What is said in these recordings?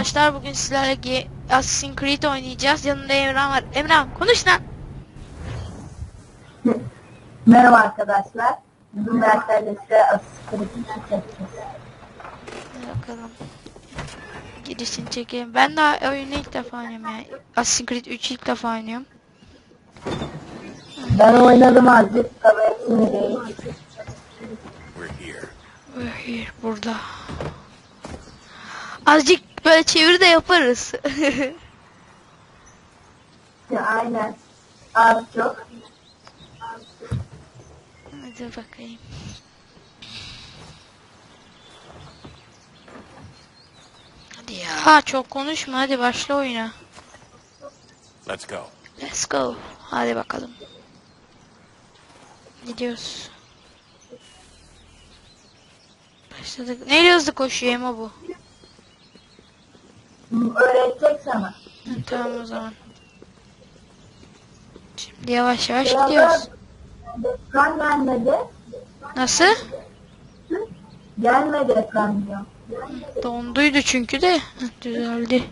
arkadaşlar. Bugün sizlerle Assassin's Creed oynayacağız. Yanımda Emran var. Emran konuş lan. Merhaba arkadaşlar. Bugün derslerle size asistörlük çekeceğiz. Hadi bakalım. Girişini çekeyim. Ben de oyunu ilk defa oynuyorum ya. Assassin's Creed 3 ilk defa oynuyorum. Ben oynadım azıcık. Tabii hepsini değil. We're here. Hayır burada. Azıcık böyle çeviri de yaparız. Ya, aynen. Az çok. Hadi bakayım. Hadi ya. Ha çok konuşma hadi başla oyuna. Let's go. Let's go. Hadi bakalım. Gidiyoruz. Başladık. Neyle hızlı koşuyor Emo bu? Öğretecek sana. Hı, tamam o zaman. Şimdi yavaş yavaş Biraz gidiyoruz. Ekran gelmedi. Nasıl? Gelmedi ekran diyor. Donduydu çünkü de. Hı, Düzeldi.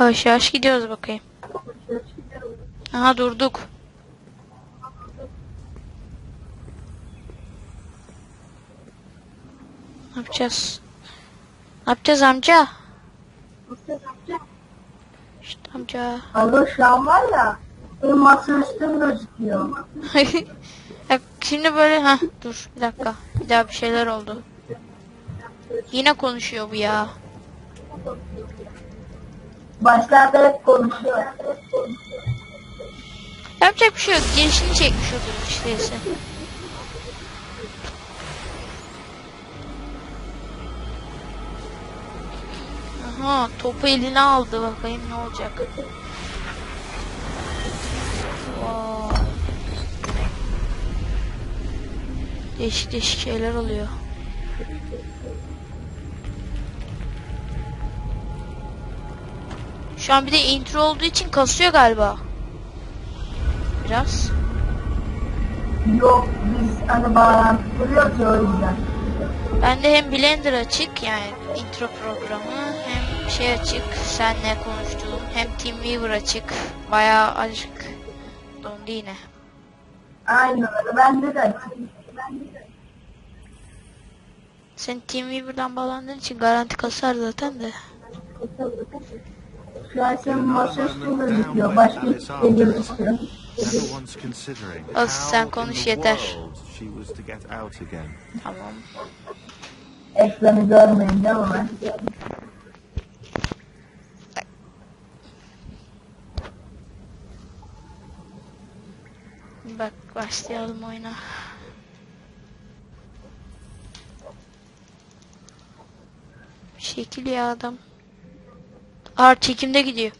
yavaş yavaş gidiyoruz bakayım. Aha durduk. Ne yapacağız? Ne yapacağız amca? İşte amca. Alo şu an var ya. Benim masaüstüm gözüküyor. Bak şimdi böyle ha dur bir dakika. Bir daha bir şeyler oldu. Yine konuşuyor bu ya. Başlarda hep konuşuyor. Yapacak bir şey yok. Girişini çekmiş olur işteyse. Aha topu eline aldı bakayım ne olacak. Vay. Değişik değişik şeyler oluyor. Şu an bir de intro olduğu için kasıyor galiba. Biraz. Yok biz bağlantı kuruyoruz ya o yüzden. Bende hem Blender açık yani intro programı hem şey açık senle konuştuğum hem TeamViewer açık bayağı açık dondu yine. Aynen öyle. Bende de açık. Sen TeamViewer'dan bağlandığın için garanti kasar zaten de. Şu an senin masaüstün gözüküyor. Başka hiçbir şey. Az sen konuş in the yeter. world she was to get out again. Tamam. Ekranı görmeyin değil mi? Bak başlayalım oyuna. Şekil ya adam. Ağır çekimde gidiyor.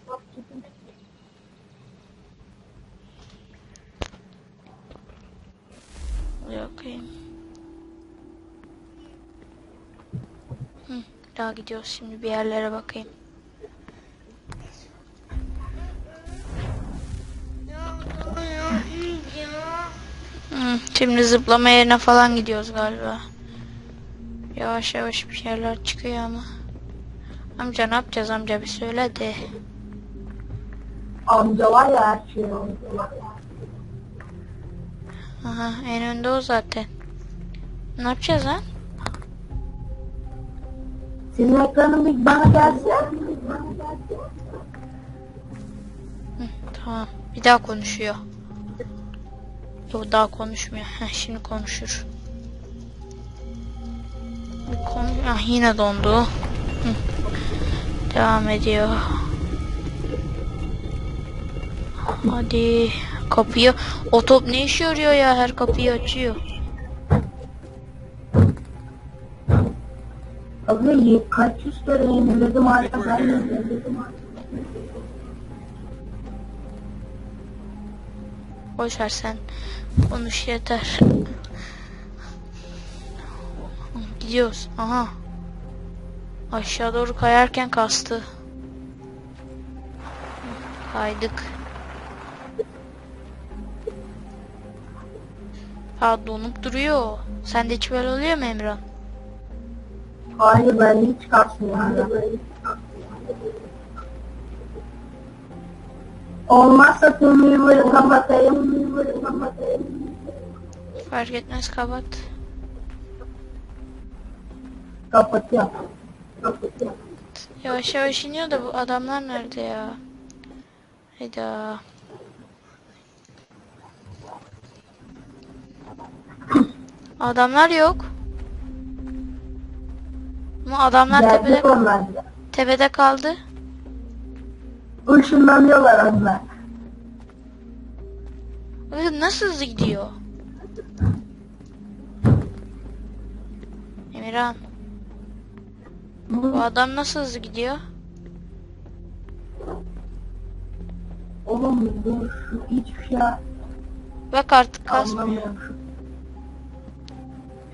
Daha gidiyoruz şimdi bir yerlere bakayım. Hı, şimdi zıplama yerine falan gidiyoruz galiba. Yavaş yavaş bir şeyler çıkıyor ama. Amca ne yapacağız amca bir söyle de. Amca var ya her şey. Aha en önde o zaten. Ne yapacağız lan? Senin ekranın bir bana gelse. Hı, tamam. Bir daha konuşuyor. Yok daha konuşmuyor. Heh, şimdi konuşur. Bir konu... Ah, yine dondu. Hı. Devam ediyor. Hadi kapıyı. O ne işe yarıyor ya? Her kapıyı açıyor. Abi ye- kaç yüz kere yeniledim hala ben yeniledim. Boş ver sen. Konuş yeter. Gidiyoruz. Aha. Aşağı doğru kayarken kastı. Kaydık. Ha donup duruyor. Sende hiç böyle oluyor mu Emran? Hayır ben hiç kasmıyorum. Olmazsa tüm Weaver'ı kapatayım. Weaver'ı kapatayım. Fark etmez kapat. Kapatıyorum. Kapatıyorum. Yavaş yavaş iniyor da bu adamlar nerede ya? Hayda. Adamlar yok. Ama adamlar Geldik tepede, onlar tepede kaldı. Işınlanıyorlar onlar. Bakın nasıl hızlı gidiyor. Emirhan, bu adam nasıl hızlı gidiyor? Oğlum dur şu hiçbir şey Bak artık kasmıyor.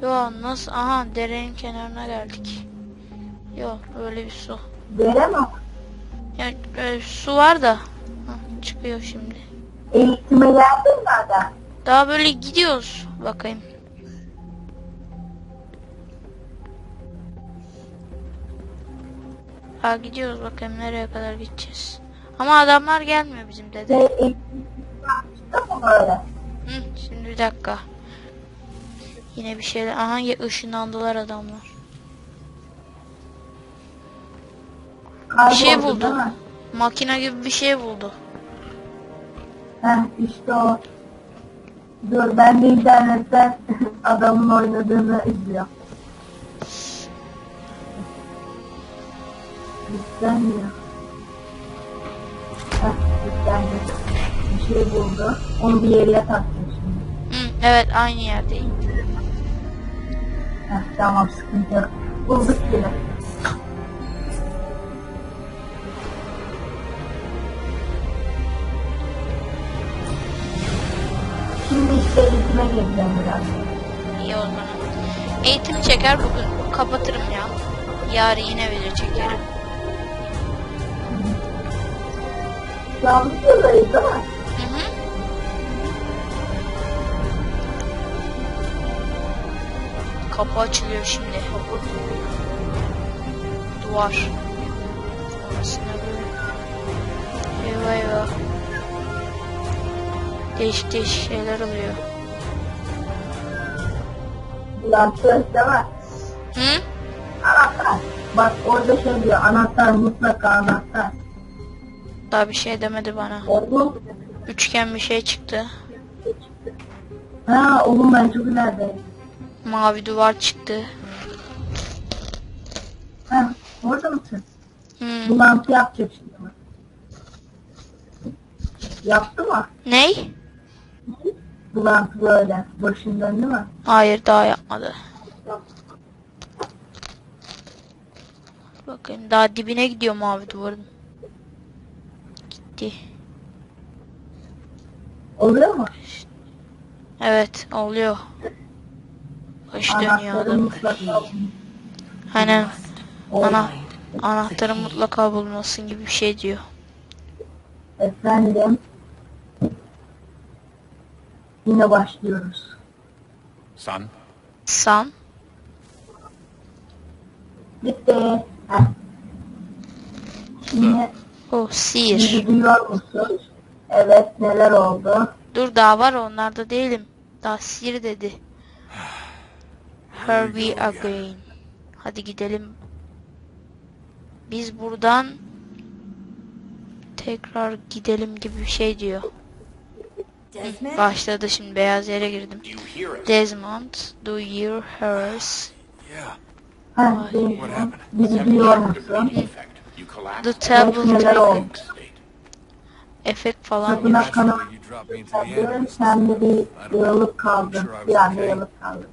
Yo nasıl? Aha derenin kenarına geldik. Yo öyle bir su. Dere mi? Yani bir su var da. Hah, çıkıyor şimdi. Eğitime geldin mi adam? Daha böyle gidiyoruz. Bakayım. Ha gidiyoruz bakayım nereye kadar gideceğiz. Ama adamlar gelmiyor bizim böyle? Hı, şimdi bir dakika. Yine bir şeyler. Aha ışınlandılar adamlar. Kayboldu, şey buldu. Makine gibi bir şey buldu. Heh işte o. Dur ben de internetten adamın oynadığını izliyorum. Yükleniyor. Heh yüklendi. Bir şey buldu. Onu bir yere taktım şimdi. Hı, evet aynı yerdeyim. Heh tamam sıkıntı yok. Bulduk yine. Gireceğim biraz. İyi o zaman. Eğitim çeker bugün kapatırım ya. Yarın yine video çekerim. Videodayız değil mi? Kapı açılıyor şimdi. Duvar. Orası ne böyle? Eyvah eyvah. Değişik değişik şeyler oluyor. Değil mi? Hı? Anahtar. Bak orada şey diyor anahtar mutlaka anahtar. Daha bir şey demedi bana. Oğlum. Üçgen bir şey çıktı. Ha oğlum ben çok ilerideyim. Mavi duvar çıktı. Ha orada mısın? Hı. Bulantı yapacak şimdi. Yaptı mı? Ney? Bulantı böyle. Başından değil mi? Hayır daha yapmadı. Bakayım daha dibine gidiyor mavi duvarın. Gitti. Oluyor mu? Evet oluyor. Baş dönüyor adam. Aynen. Ana, anahtarı mutlaka bulmasın gibi bir şey diyor. Efendim. Yine başlıyoruz. Son, San. Bitti. Heh. Şimdi O sihir. bizi duyuyor musun? Evet neler oldu? Dur daha var onlarda değilim. Daha sihir dedi. Here we again. Hadi gidelim. Biz buradan tekrar gidelim gibi bir şey diyor. Hı, Başladı şimdi beyaz yere girdim. Desmond, do you hear us? Yeah. Ha, What happened? bizi duyuyor musun? The tablet neler oldu? Efekt falan Kapına kanal sen de bir yığılıp kaldın. Bir anda yığılıp kaldın.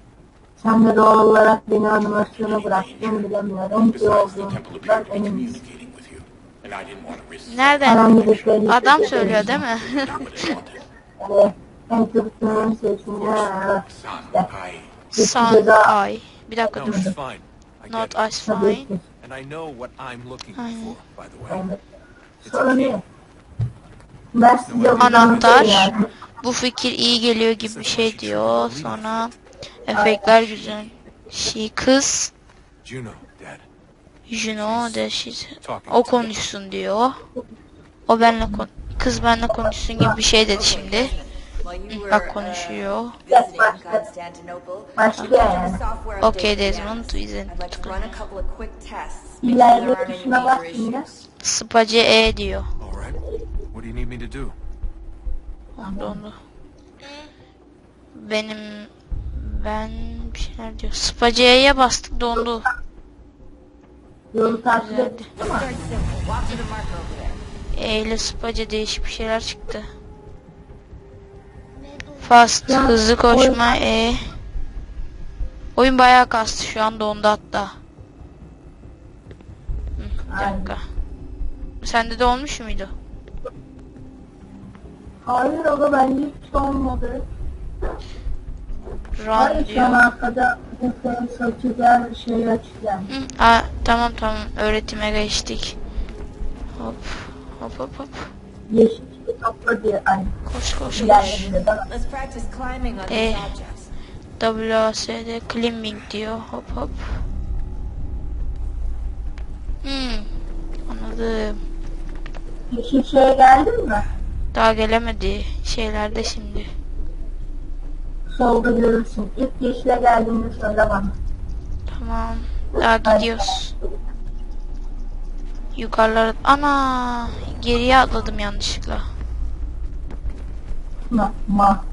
Sen de doğal olarak beni animasyona bıraktın bilemiyorum. Bir olduğundan eminim. communicating with you, and I didn't want to risk Nereden? Şey Adam söylüyor değil mi? Sun, ay. Bir dakika dur. Not Tabii fine. And I know what I'm looking for, by the way. Sorun Anahtar. Bu fikir iyi geliyor gibi bir şey diyor. Sonra efektler güzel. Şey kız. Juno, Dad. Juno. Talking O konuşsun diyor. O benle kon kız benle konuşsun gibi bir şey dedi şimdi. Bak konuşuyor. Okay, Desmond, izin. Spacı E diyor. All right. What do you need me to do? Dondu. Benim ben bir şeyler diyor. Spacı E'ye bastık dondu. Yolu takip Güzeldi. E ile spacı değişik bir şeyler çıktı. Fast hızlı koşma E. Oyun bayağı kastı şu an dondu hatta. Hı, bir dakika. Sende de olmuş muydu? hayır o da bende hiç olmadı. Run Hayır diyor. an arkada mesela saçıda şey açacağım. Hı, aa, tamam tamam öğretime geçtik. Hop hop hop hop. Yeşil çipi topla diye. Ay Koş koş koş. on Eh. WASD climbing diyor. Hop hop. Hmm. Anladım. Yeşil şeye geldin mi? Daha gelemedi şeylerde şimdi. Solda görürsün. İlk yeşile geldiğinde söyle bana. Tamam. Daha gidiyoruz. Yukarılara... Ana! Geriye atladım yanlışlıkla. Ma. Ma.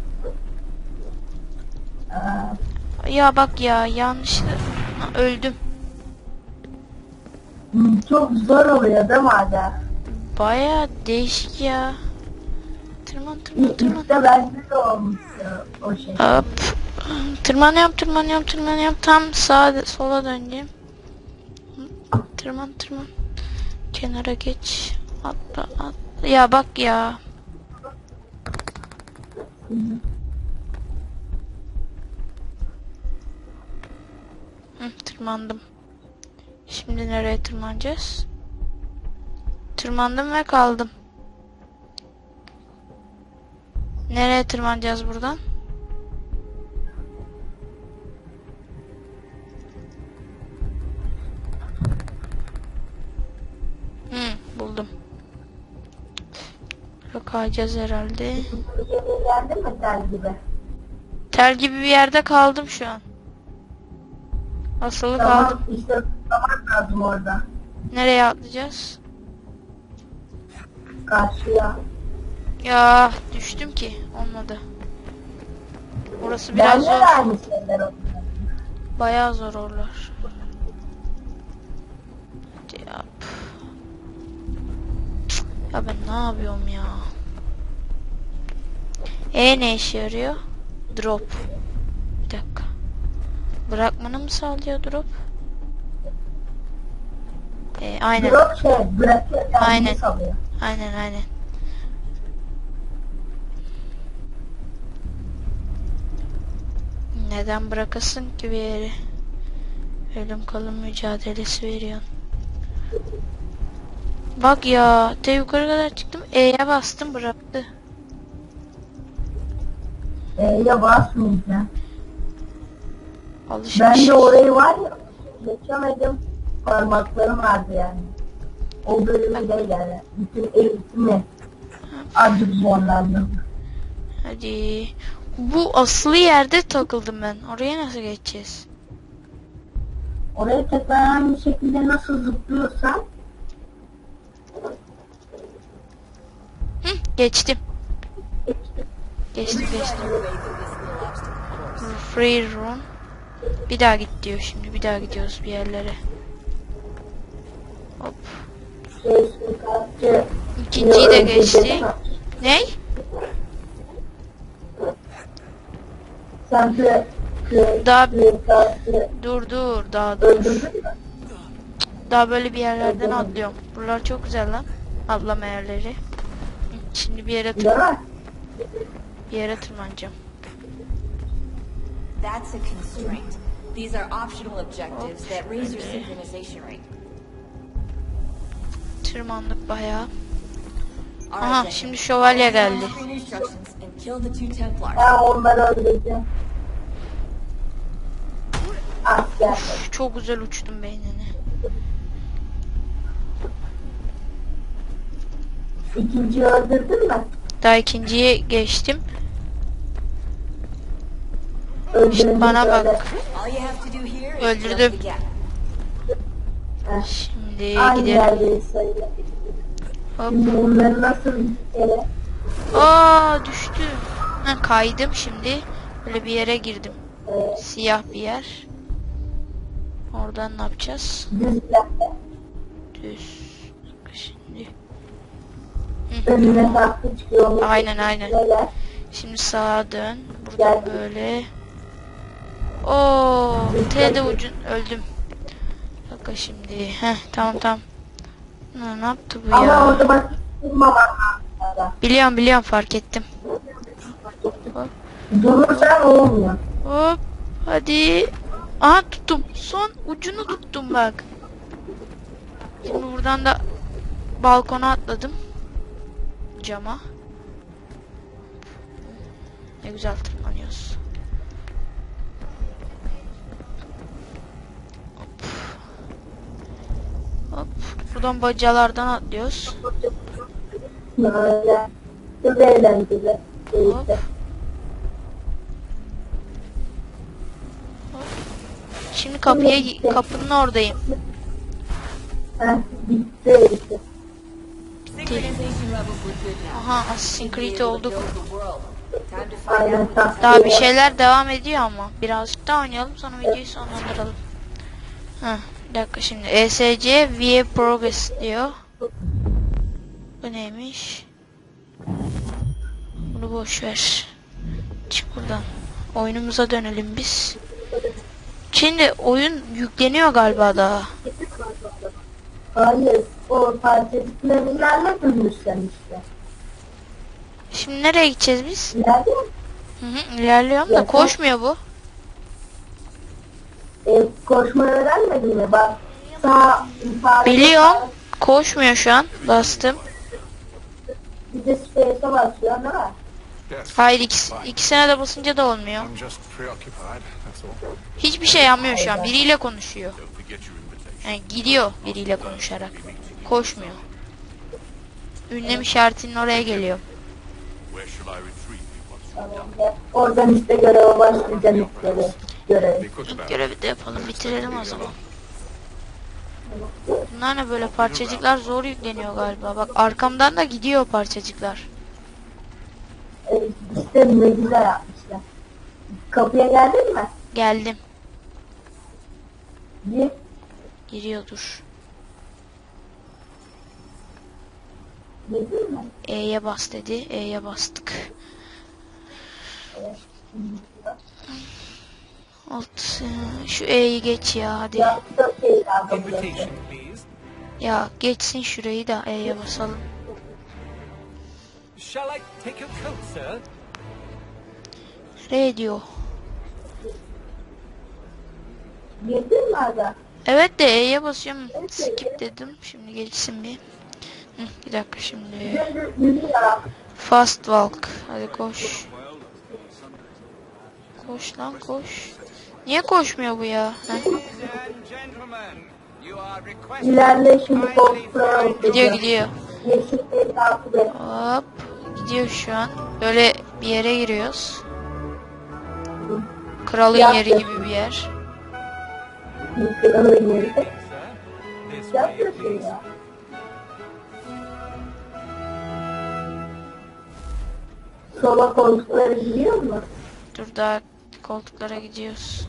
Ee, Ya bak ya yanlışlıkla öldüm. hmm, çok zor oluyor değil mi Adem? Baya değişik ya. Tırman tırman tırman. ilkte bende de olmuştu o şey. Hop. Tırmanıyorum tırmanıyorum tırmanıyorum. Tam sağa sola döneceğim. Tırman tırman. Kenara geç. Atla atla. Ya bak ya. Hı, tırmandım. Şimdi nereye tırmanacağız? Tırmandım ve kaldım. Nereye tırmanacağız buradan? Bakacağız herhalde. Tel gibi? Tel gibi bir yerde kaldım şu an. Asılı Tamam kaldım. işte zaman lazım orada. Nereye atlayacağız? Karşıya. Ya düştüm ki olmadı. Orası biraz de zor. Bayağı zor oralar. Hadi ya. püf. Ya ben ne yapıyorum ya? E ne işe yarıyor? Drop. Bir dakika. Bırakmanı mı sağlıyor drop? E, aynen. Drop şey bırakıyor Aynen. Aynen aynen. Neden bırakasın ki bir yeri? Ölüm kalım mücadelesi veriyorsun. Bak ya, te yukarı kadar çıktım. E'ye bastım bıraktı. E'ye basmayacağım. Alışmış. Ben de orayı var ya geçemedim. Parmaklarım vardı yani. O bölümü de yani. Bütün eğitimi azıcık zorlandım. Hadi. Bu asılı yerde takıldım ben. Oraya nasıl geçeceğiz? Oraya tekrar aynı şekilde nasıl zıplıyorsan Hı, geçtim. Geçtim geçtim. Course. Free room. Bir daha git diyor şimdi. Bir daha gidiyoruz bir yerlere. Hop. İkinciyi de geçti. Ney? Daha dur dur daha dur. Daha böyle bir yerlerden atlıyorum. Buralar çok güzel lan. Atlama yerleri. Şimdi bir yere mi? Bir yere tırmanacağım. That's a constraint. These are optional objectives that raise your synchronization rate. Tırmandık bayağı. Aha şimdi şövalye geldi. Aa onları öldüreceğim. Ah, of, çok güzel uçtum beynini. İkinciyi öldürdün mü? Daha ikinciyi geçtim. Öldürdüm. the gap. Heh, Şimdi Aynı gidelim. Hop. Şimdi bunları nasıl ele? Aa düştü. Ha, kaydım şimdi. Böyle bir yere girdim. Siyah bir yer. Oradan ne yapacağız? Düzlerde. Düz. Şimdi. Önüne çıkıyor. Aynen aynen. Şimdi sağa dön. Buradan böyle. Oo, T'de ucun öldüm. Dakika şimdi. Heh, tamam tamam. Ne, ne yaptı bu Ama ya? orada bak. Biliyorum biliyorum fark ettim. Durursan olmuyor. Hop. Hadi. Aha tuttum. Son ucunu tuttum bak. Şimdi buradan da balkona atladım. Cama. Ne güzel tırmanıyoruz. Buradan bacalardan atlıyoruz. Çok eğlenceli. Hop. Neyse. Şimdi kapıya kapının oradayım. Bitti. Aha Assassin's Creed olduk. Daha bir şeyler devam ediyor ama. Birazcık daha oynayalım sonra videoyu sonlandıralım. Heh, bir dakika şimdi. ESC VA Progress diyor. Bu neymiş? Bunu boş ver. Çık buradan. Oyunumuza dönelim biz. Şimdi oyun yükleniyor galiba daha. Hayır. O parçacıkları ilerletmemiş sen işte. Şimdi nereye gideceğiz biz? İlerliyor? Hı hı, ilerliyorum da koşmuyor bu. E, koşma öğrenmedin mi? Bak sağ sağ Biliyorum. Koşmuyor şu an. Bastım. Bir de space'e basıyor? Yes. Hayır ikisi, ikisine de basınca da olmuyor. Hiçbir şey yapmıyor şu an. Biriyle konuşuyor. Yani gidiyor biriyle konuşarak. Koşmuyor. Ünlem işaretinin oraya geliyor. Oradan işte göreve başlayacaksın ilk görev. İt. Görevi de yapalım bitirelim o zaman. Bunlar ne böyle parçacıklar zor yükleniyor galiba. Bak arkamdan da gidiyor parçacıklar. E, işte ne güzel yapmışlar. Kapıya geldin mi? Geldim. Bir. Giriyordur. E'ye bas dedi. E'ye bastık. Alt. Şu E'yi geç ya hadi. Ya geçsin şurayı da E'ye basalım. R diyor. Girdin mi Arda? Evet de E'ye basıyorum. Skip dedim. Şimdi geçsin bir. Hı, bir dakika şimdi. Fast walk. Hadi koş. Koş lan koş. Niye koşmuyor bu ya? İlerle şimdi koltuklara Gidiyor gidiyor. Takip et. Hop. Gidiyor şu an. Böyle bir yere giriyoruz. Kralın yeri gibi bir yer. Kralın yeri. Yapıyorsun ya. Sola koltuklara gidiyor mu? Dur daha koltuklara gidiyoruz.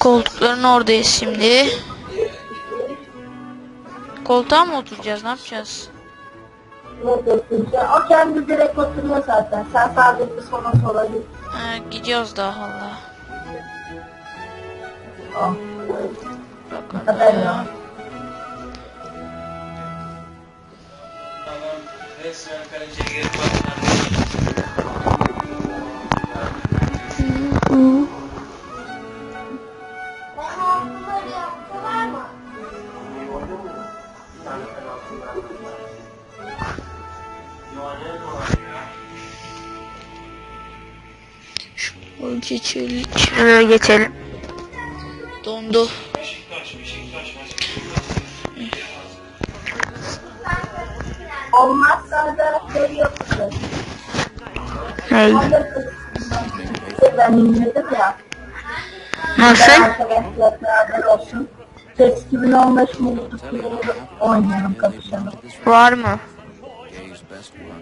Koltukların oradayız şimdi. Koltuğa mı oturacağız? Ne yapacağız? O kendi direkt oturuyor zaten. Sen sadece sola sola git. Ha, gidiyoruz daha valla. Oh. Bakalım. Ya. Resmen pencereye bakmadım. Geçelim. Şuraya geçelim. Dondu. Beşiktaş, Beşiktaş maçı. Olmazsa da yoktu. Hey. Ben indirdim ya. Nasıl? Arkadaşlar beraber olsun. PES 2015 multiplayer oynayalım kapışalım. Var mı?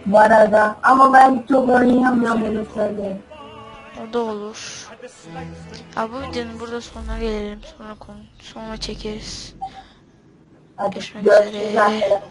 Var arada. Ama ben çok oynayamıyorum öyle söyleyeyim. O da olur. Ya bu videonun burada sonuna gelelim. Sonra konu sonra çekeriz. Hadi Görüşmek üzere.